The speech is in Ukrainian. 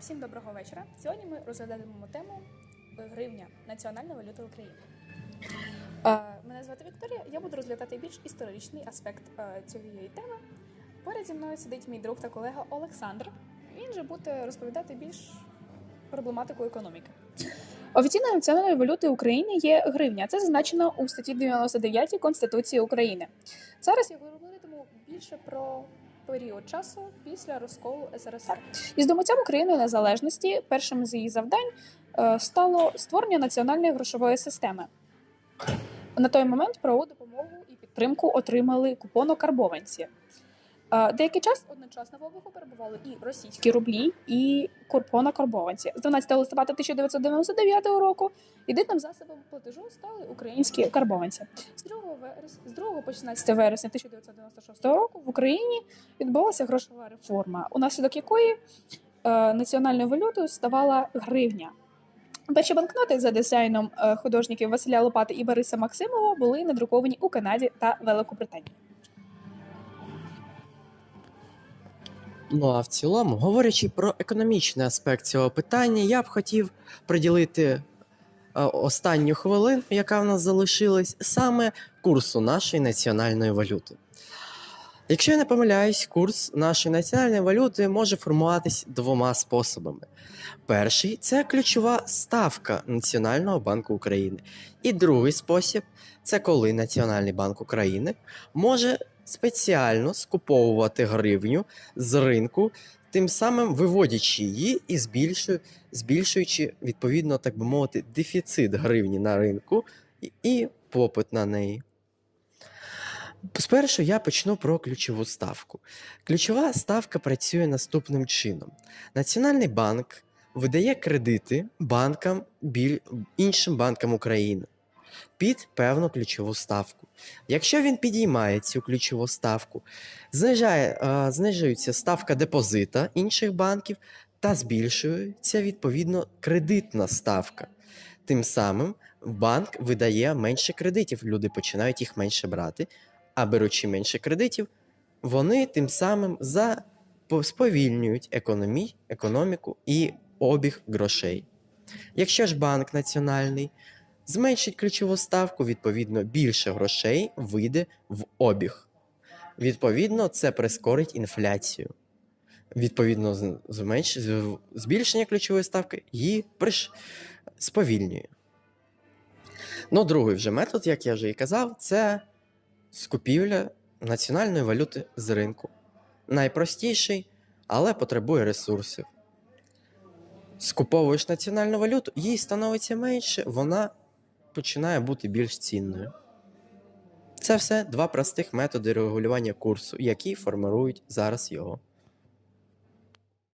Всім доброго вечора. Сьогодні ми розглядаємо тему гривня національна валюта України. Мене звати Вікторія. Я буду розглядати більш історичний аспект цієї теми. Поряд зі мною сидить мій друг та колега Олександр. Він же буде розповідати більш проблематику економіки. Офіційною національною валютою України є гривня. Це зазначено у статті 99 Конституції України. Зараз я говоритиму більше про період часу після розколу СРСР. Із домоцям України незалежності першим з її завдань е, стало створення національної грошової системи. На той момент правову допомогу і підтримку отримали купонокарбованці. Деякий час одночасно в обігу перебували і російські рублі, і купонокарбованці. З 12 листопада 1999 року єдиним засобом платежу стали українські карбованці. З 2, верес... з 2 по 16 вересня 1996 року в Україні відбулася грошова реформа, унаслідок якої е, національною валютою ставала гривня. Перші банкноти за дизайном е, художників Василя Лопати і Бориса Максимова були надруковані у Канаді та Великобританії. Ну а в цілому, говорячи про економічний аспект цього питання, я б хотів приділити е, останню хвилину, яка в нас залишилась, саме курсу нашої національної валюти. Якщо я не помиляюсь, курс нашої національної валюти може формуватись двома способами. Перший це ключова ставка Національного банку України. І другий спосіб це коли Національний банк України може спеціально скуповувати гривню з ринку, тим самим виводячи її і збільшуючи, відповідно, так би мовити, дефіцит гривні на ринку і, попит на неї. Спершу я почну про ключову ставку. Ключова ставка працює наступним чином: Національний банк видає кредити банкам іншим банкам України під певну ключову ставку. Якщо він підіймає цю ключову ставку, знижає, е, знижується ставка депозита інших банків та збільшується відповідно кредитна ставка. Тим самим банк видає менше кредитів, люди починають їх менше брати, а беручи менше кредитів, вони тим самим за... сповільнюють економі... економіку і обіг грошей. Якщо ж банк національний зменшить ключову ставку, відповідно, більше грошей вийде в обіг. Відповідно, це прискорить інфляцію. Відповідно, зменш... збільшення ключової ставки її приш... сповільнює. Ну, другий вже метод, як я вже і казав, це скупівля національної валюти з ринку. Найпростіший, але потребує ресурсів. Скуповуєш національну валюту, їй становиться менше, вона починає бути більш цінною. Це все два простих методи регулювання курсу, які формирують зараз його.